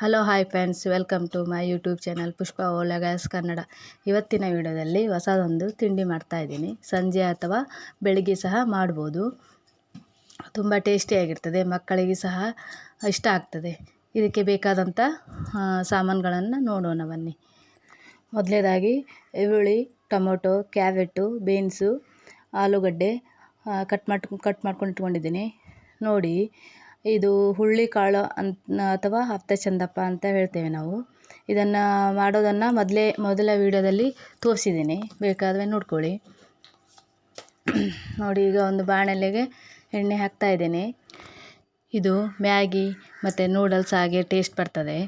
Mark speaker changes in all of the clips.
Speaker 1: Hello hi friends welcome to my YouTube channel Pushpa ಓಲಗಾಸ್ Kannada ಇವತ್ತಿನ ವಿಡಿಯೋದಲ್ಲಿ ಹೊಸದೊಂದು ತಿಂಡಿ ಮಾಡ್ತಾಯಿದ್ದೀನಿ ಸಂಜೆ ಅಥವಾ ಬೆಳಿಗ್ಗೆ ಸಹ ಮಾಡ್ಬೋದು. ತುಂಬ ಟೇಸ್ಟಿಯಾಗಿರ್ತದೆ ಮಕ್ಕಳಿಗೆ ಸಹ ಇಷ್ಟ ಆಗ್ತದೆ. ಇದಕ್ಕೆ ಬೇಕಾದಂಥ ಸಾಮಾನುಗಳನ್ನು ನೋಡೋಣ ಬನ್ನಿ. ಮೊದಲೇದಾಗಿ ಈರುಳ್ಳಿ, ಟೊಮೊಟೊ ಕ್ಯಾರೆಟು ಬೀನ್ಸು, ಆಲೂಗಡ್ಡೆ ಕಟ್ ಮಾಡಿ, ಕಟ್ ಮಾಡ್ಕೊಂಡು ಇಟ್ಕೊಂಡಿದ್ದೀನಿ. ನೋಡಿ ಇದು ಹುಳ್ಳಿಕಾಳು ಅಂತ ಅಥವಾ ಹಪ್ತ ಚಂದಪ್ಪ ಅಂತ ಹೇಳ್ತೇವೆ ನಾವು. ಇದನ್ನು ಮಾಡೋದನ್ನು ಮೊದಲೇ, ಮೊದಲ ವೀಡಿಯೋದಲ್ಲಿ ತೋರಿಸಿದ್ದೀನಿ. ಬೇಕಾದರೆ ನೋಡ್ಕೊಳ್ಳಿ. ನೋಡಿ, ಈಗ ಒಂದು ಬಾಣಲೆಗೆ ಎಣ್ಣೆ ಹಾಕ್ತಾ ಇದ್ದೀನಿ. ಇದು ಮ್ಯಾಗಿ ಮತ್ತು ನೂಡಲ್ಸ್ ಹಾಗೆ ಟೇಸ್ಟ್ ಬರ್ತದೆ.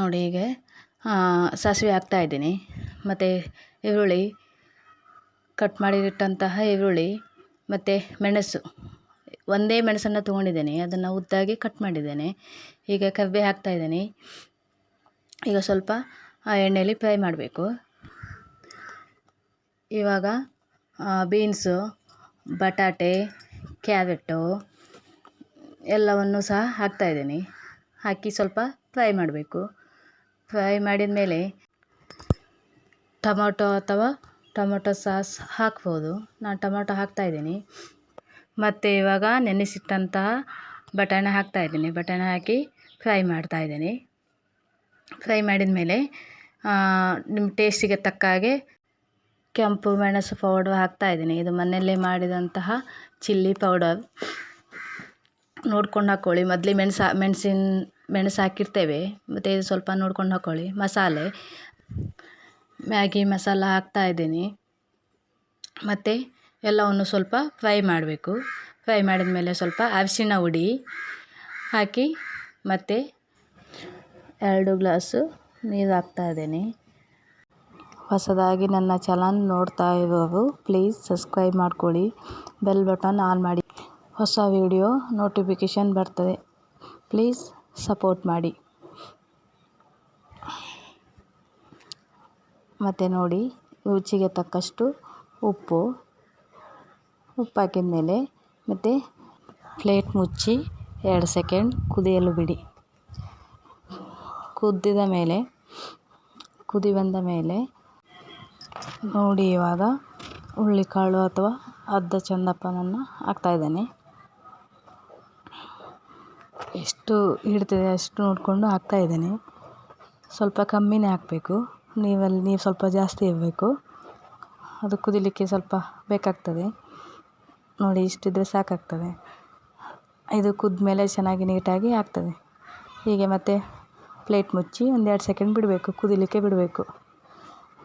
Speaker 1: ನೋಡಿ, ಈಗ ಸಾಸಿವೆ ಹಾಕ್ತಾ ಇದ್ದೀನಿ. ಮತ್ತು ಈರುಳ್ಳಿ, ಕಟ್ ಮಾಡಿಟ್ಟಂತಹ ಈರುಳ್ಳಿ, ಮತ್ತು ಮೆಣಸು. ಒಂದೇ ಮೆಣಸನ್ನು ತೊಗೊಂಡಿದ್ದೇನೆ, ಅದನ್ನು ಉದ್ದಾಗಿ ಕಟ್ ಮಾಡಿದ್ದೇನೆ. ಈಗ ಕರಿಬೇವು ಹಾಕ್ತಾಯಿದ್ದೇನೆ ಈಗ ಸ್ವಲ್ಪ, ಆ ಎಣ್ಣೆಯಲ್ಲಿ ಫ್ರೈ ಮಾಡಬೇಕು. ಇವಾಗ ಬೀನ್ಸು ಬಟಾಟೆ, ಕ್ಯಾರೆಟು ಎಲ್ಲವನ್ನು ಸಹ ಹಾಕ್ತಾಯಿದ್ದೀನಿ ಹಾಕಿ ಸ್ವಲ್ಪ ಫ್ರೈ ಮಾಡಬೇಕು. ಫ್ರೈ ಮಾಡಿದ ಮೇಲೆ ಟೊಮೊಟೊ ಅಥವಾ ಟೊಮೊಟೊ ಸಾಸ್ ಹಾಕ್ಬೋದು. ನಾನು ಟೊಮೊಟೊ ಹಾಕ್ತಾಯಿದ್ದೀನಿ ಮತ್ತು ಇವಾಗ ನೆನೆಸಿಟ್ಟಂತಹ ಬಟಾಣಿ ಹಾಕ್ತಾಯಿದ್ದೀನಿ ಬಟಾಣಿ ಹಾಕಿ ಫ್ರೈ ಮಾಡ್ತಾಯಿದ್ದೀನಿ ಫ್ರೈ ಮಾಡಿದ ಮೇಲೆ ನಿಮ್ಮ ಟೇಸ್ಟಿಗೆ ತಕ್ಕ ಹಾಗೆ ಕೆಂಪು ಮೆಣಸು ಪೌಡರ್ ಹಾಕ್ತಾಯಿದ್ದೀನಿ ಇದು ಮನೆಯಲ್ಲೇ ಮಾಡಿದಂತಹ ಚಿಲ್ಲಿ ಪೌಡರ್. ನೋಡ್ಕೊಂಡು ಹಾಕ್ಕೊಳ್ಳಿ ಮೊದಲೇ ಮೆಣಸು, ಮೆಣಸಿನ, ಮೆಣಸು ಹಾಕಿರ್ತೇವೆ. ಮತ್ತು ಇದು ಸ್ವಲ್ಪ ನೋಡ್ಕೊಂಡು ಹಾಕ್ಕೊಳ್ಳಿ ಮಸಾಲೆ. ಮ್ಯಾಗಿ ಮಸಾಲ ಹಾಕ್ತಾಯಿದ್ದೀನಿ ಮತ್ತು ಎಲ್ಲವನ್ನು ಸ್ವಲ್ಪ ಫ್ರೈ ಮಾಡಬೇಕು. ಫ್ರೈ ಮಾಡಿದ ಮೇಲೆ ಸ್ವಲ್ಪ ಅರಿಶಿಣ ಹುಡಿ ಹಾಕಿ ಮತ್ತು ಎರಡು ಗ್ಲಾಸು ನೀರು ಹಾಕ್ತಾ ಇದ್ದೇನೆ. ಹೊಸದಾಗಿ ನನ್ನ ಚಲನ್ ನೋಡ್ತಾ ಇರೋರು ಪ್ಲೀಸ್ ಸಬ್ಸ್ಕ್ರೈಬ್ ಮಾಡ್ಕೊಳ್ಳಿ. ಬೆಲ್ ಬಟನ್ ಆನ್ ಮಾಡಿ. ಹೊಸ ವಿಡಿಯೋ ನೋಟಿಫಿಕೇಷನ್ ಬರ್ತದೆ. ಪ್ಲೀಸ್ ಸಪೋರ್ಟ್ ಮಾಡಿ. ಮತ್ತು ನೋಡಿ ರುಚಿಗೆ ತಕ್ಕಷ್ಟು ಉಪ್ಪು. ಉಪ್ಪು ಹಾಕಿದ ಮೇಲೆ ಮತ್ತು ಪ್ಲೇಟ್ ಮುಚ್ಚಿ ಎರಡು ಸೆಕೆಂಡ್ ಕುದಿಯಲು ಬಿಡಿ. ಕುದ್ದಿದ ಮೇಲೆ, ಕುದಿ ಬಂದ ಮೇಲೆ ನೋಡಿ ಇವಾಗ ಹುಳ್ಳಿಕಾಳು ಅಥವಾ ಅರ್ಧ ಚಂದಪ್ಪನನ್ನು ಹಾಕ್ತಾಯಿದ್ದೇನೆ ಎಷ್ಟು ಹಿಡ್ತದೆ ಅಷ್ಟು ನೋಡಿಕೊಂಡು ಹಾಕ್ತಾಯಿದ್ದೇನೆ ಸ್ವಲ್ಪ ಕಮ್ಮಿನೇ ಹಾಕಬೇಕು. ನೀವಲ್ಲಿ ನೀರು ಸ್ವಲ್ಪ ಜಾಸ್ತಿ ಇರಬೇಕು. ಅದು ಕುದಿಲಿಕ್ಕೆ ಸ್ವಲ್ಪ ಬೇಕಾಗ್ತದೆ. ನೋಡಿ, ಇಷ್ಟಿದ್ರೆ ಸಾಕಾಗ್ತದೆ. ಇದು ಕುದ್ಮೇಲೆ ಚೆನ್ನಾಗಿ ನೀಟಾಗಿ ಆಗ್ತದೆ. ಹೀಗೆ ಮತ್ತೆ ಪ್ಲೇಟ್ ಮುಚ್ಚಿ ಒಂದೆರಡು ಸೆಕೆಂಡ್ ಬಿಡಬೇಕು, ಕುದಿಲಿಕ್ಕೆ ಬಿಡಬೇಕು.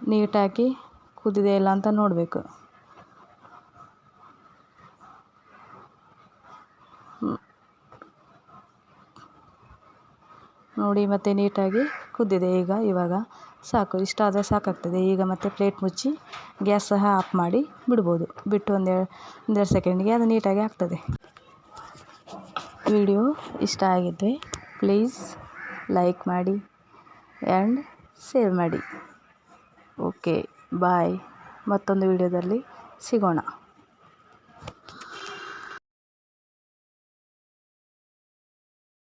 Speaker 1: ನೀಟಾಗಿ ಕುದಿದೆ ಇಲ್ಲ ಅಂತ ನೋಡಬೇಕು. ನೋಡಿ ಮತ್ತೆ ನೀಟಾಗಿ ಕುದ್ದಿದೆ. ಈಗ ಇವಾಗ ಸಾಕು. ಇಷ್ಟ ಆದರೆ ಸಾಕಾಗ್ತದೆ. ಈಗ ಮತ್ತೆ ಪ್ಲೇಟ್ ಮುಚ್ಚಿ ಗ್ಯಾಸ್ ಸಹ ಆಫ್ ಮಾಡಿ ಬಿಡ್ಬೋದು. ಬಿಟ್ಟು ಒಂದೆರಡು ಒಂದೆರಡು ಸೆಕೆಂಡಿಗೆ ಅದು ನೀಟಾಗಿ ಆಗ್ತದೆ. ವಿಡಿಯೋ ಇಷ್ಟ ಆಗಿದ್ದರೆ ಪ್ಲೀಸ್ ಲೈಕ್ ಮಾಡಿ ಆ್ಯಂಡ್ ಸೇವ್ ಮಾಡಿ. Okay, bye. ಮತ್ತೊಂದು ವಿಡಿಯೋದಲ್ಲಿ ಸಿಗೋಣ.